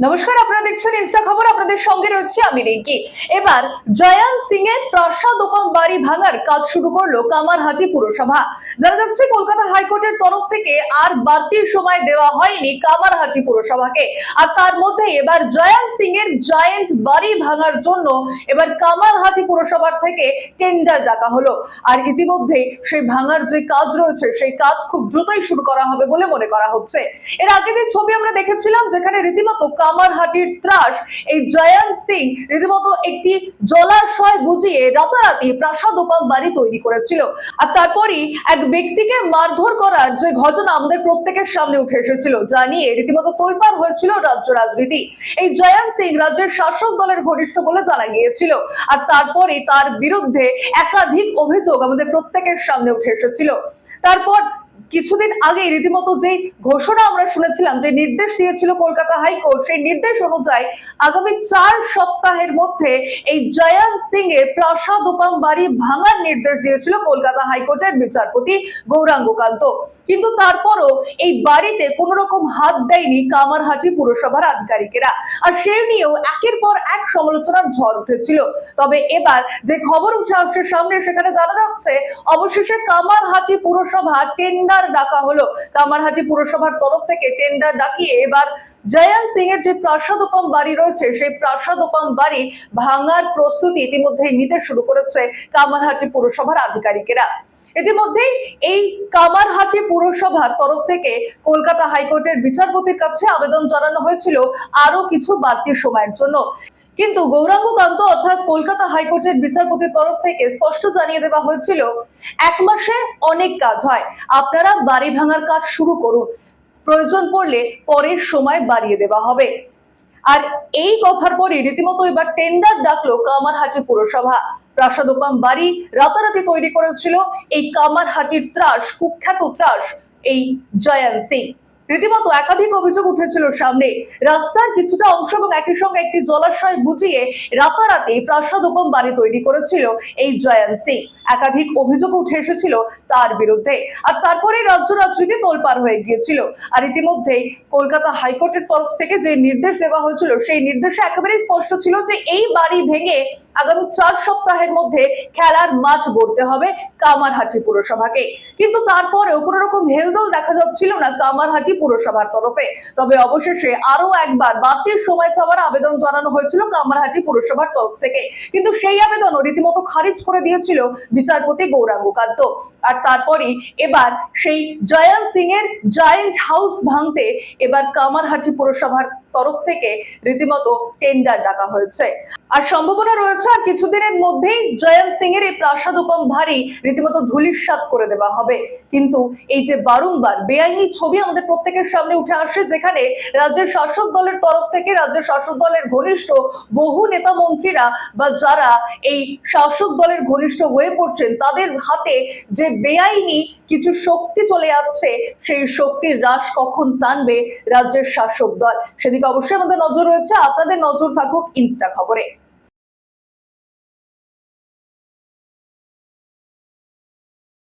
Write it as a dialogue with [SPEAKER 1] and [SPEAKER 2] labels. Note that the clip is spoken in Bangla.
[SPEAKER 1] নমস্কার, আপনারা দেখছেন ইনস্টা খবর, আপনাদের সঙ্গে রয়েছে আমি রিঙ্কি। এবার জয়ান সিং এর প্রাসাদ ওপম বাড়ি ভাঙার কাজ শুরু করল কামারহাটি পুরসভা। জানা যাচ্ছে, কলকাতা হাইকোর্টের তরফ থেকে আর বাড়তি সময় দেওয়া হয়নি কামারহাটি পুরসভাকে। আর তার মধ্যে এবার জয়ান সিং এর জয়েন্ট বাড়ি ভাঙার জন্য এবার কামারহাটি পুরসভার থেকে টেন্ডার ডাকা হলো। আর ইতিমধ্যে সেই ভাঙার যে কাজ রয়েছে, সেই কাজ খুব দ্রুতই শুরু করা হবে বলে মনে করা হচ্ছে। এর আগে যে ছবি আমরা দেখেছিলাম, যেখানে রীতিমতো কামারহাটির ত্রাস। এই জয়ন্ত সিং রীতিমতো একটি জলাশয় বুঝিয়ে রাতারাতি প্রাসাদ ওপাম বাড়ি তৈরি করেছিল। আর তারপরই এক ব্যক্তিকে মারধর করার যে ঘটনা আমাদের প্রত্যেকের সামনে উঠে এসেছিল, যা নিয়ে রীতিমতো তোলপাড় হয়েছিল রাজ্য রাজনীতি। এই জয়ন্ত সিং রাজ্যের শাসক দলের ঘনিষ্ঠ বলে জানা গিয়েছিল। আর তারপরে তার বিরুদ্ধে একাধিক অভিযোগ আমাদের প্রত্যেকের সামনে উঠে এসেছিল। তারপর কিছুদিন আগে রীতিমতো যে ঘোষণা আমরা শুনেছিলাম, যে নির্দেশ দিয়েছিল কলকাতা হাইকোর্ট, সেই নির্দেশ অনুযায়ী আগামী চার সপ্তাহের মধ্যে এই জয়ন্ত সিং এর প্রাসাদ ওপাম বাড়ি ভাঙার নির্দেশ দিয়েছিল কলকাতা হাইকোর্টের বিচারপতি গৌরাঙ্গ কান্ত। কিন্তু তারপরও এই বাড়িতে কোন রকম হাত দেয়নি কামারহাটি পুরসভার আধিকারিকেরা। আর সে নিয়েও একের পর এক সমালোচনার ঝড় উঠেছিল। তবে এবার যে খবর উঠে আসছে সামনে, সেখানে জানা যাচ্ছে, অবশেষে কামারহাটি পুরসভা টেন্ডার ডাকা হলো। কামারহাটি পুরসভার তরফ থেকে টেন্ডার ডাকিয়ে এবার জয়ন্ত সিং এর যে প্রাসাদোপম বাড়ি রয়েছে, সেই প্রাসাদোপম বাড়ি ভাঙার প্রস্তুতি ইতিমধ্যে নিতে শুরু করেছে কামারহাটি পুরসভার আধিকারিকেরা। ইতিমধ্যেই এই কামারহাটি পুরসভার তরফ থেকে কলকাতা হাইকোর্টের বিচারপতির কাছে আবেদন জানানো হয়েছিল আরও কিছু বাড়তি সময়ের জন্য। কিন্তু গৌরাঙ্গ কান্ত অর্থাৎ কলকাতা হাইকোর্টের বিচারপতির তরফ থেকে স্পষ্ট জানিয়ে দেওয়া হয়েছিল, এক মাসে অনেক কাজ হয়। আপনারা বাড়ি ভাঙার কাজ শুরু করুন। প্রয়োজন পড়লে পরের সময় বাড়িয়ে দেওয়া হবে। আর এই কথার পরে রীতিমতো এবার টেন্ডার ডাকলো কামারহাটি পুরসভা। প্রাসাদোপাম বাড়ি রাতারাতি তৈরি করেছিল এই কামারহাটির ত্রাস, কুখ্যাত ত্রাস এই জয়ন্ত। সিং রীতিমতো একাধিক অভিযোগ উঠেছিল সামনে। রাস্তার কিছুটা অংশ এবং একই সঙ্গে একটি জলাশয় বুঝিয়ে রাতারাতি প্রাসাদ বাড়ি তৈরি করেছিল এই জয়ান্ত। সিং একাধিক অভিযোগ উঠে এসেছিল তার বিরুদ্ধে। আর তারপরে রাজ্য রাজনীতি তোলপার হয়ে গিয়েছিল। আর ইতিমধ্যেই কলকাতা হাইকোর্টের তরফ থেকে যে নির্দেশ দেওয়া হয়েছিল, সেই নির্দেশে একেবারেই স্পষ্ট ছিল যে এই বাড়ি ভেঙে আগামী চার সপ্তাহের মধ্যে খেলার মাঠ গড়তে হবে কামারহাটি পুরসভাকে। কিন্তু তারপরেও কোনো রকম হেলদোল দেখা যাচ্ছিল না কামারহাটি পুরসভার তরফে। তবে অবশেষে আরও একবার বাড়তির সময় চাওয়ার আবেদন জানানো হয়েছিল কামারহাটি পুরসভার তরফ থেকে। কিন্তু সেই আবেদনও রীতিমতো খারিজ করে দিয়েছিল বিচারপতি গৌরাঙ্গ কান্ত আর তারপরে এবার সেই জয়ন্ত সিং এর জায়েন্ট হাউস ভাঙতে এবার কামারহাটি পুরসভার তরফ থেকে রীতিমতো টেন্ডার ডাকা হয়েছে। আর সম্ভাবনা রয়েছে আর কিছুদিনের মধ্যেই জয়ন্ত সিং এর এই প্রাসাদ উপম ভারী রীতিমতো ধুলিস্বাদ করে দেওয়া হবে। কিন্তু এই যে বারংবার বেআইনি ছবি আমাদের প্রত্যেকের সামনে উঠে আসে, যেখানে রাজ্যের শাসক দলের তরফ থেকে রাজ্যের শাসক দলের ঘনিষ্ঠ বহু নেতা মন্ত্রীরা বা যারা এই শাসক দলের ঘনিষ্ঠ হয়ে পড়ছেন, তাদের হাতে যে বেআইনি কিছু শক্তি চলে যাচ্ছে, সেই শক্তির হ্রাস কখন টানবে রাজ্যের শাসক দল? সেদিকে অবশ্যই আমাদের নজর রয়েছে। আপনাদের নজর থাকুক ইনস্টা খবরে।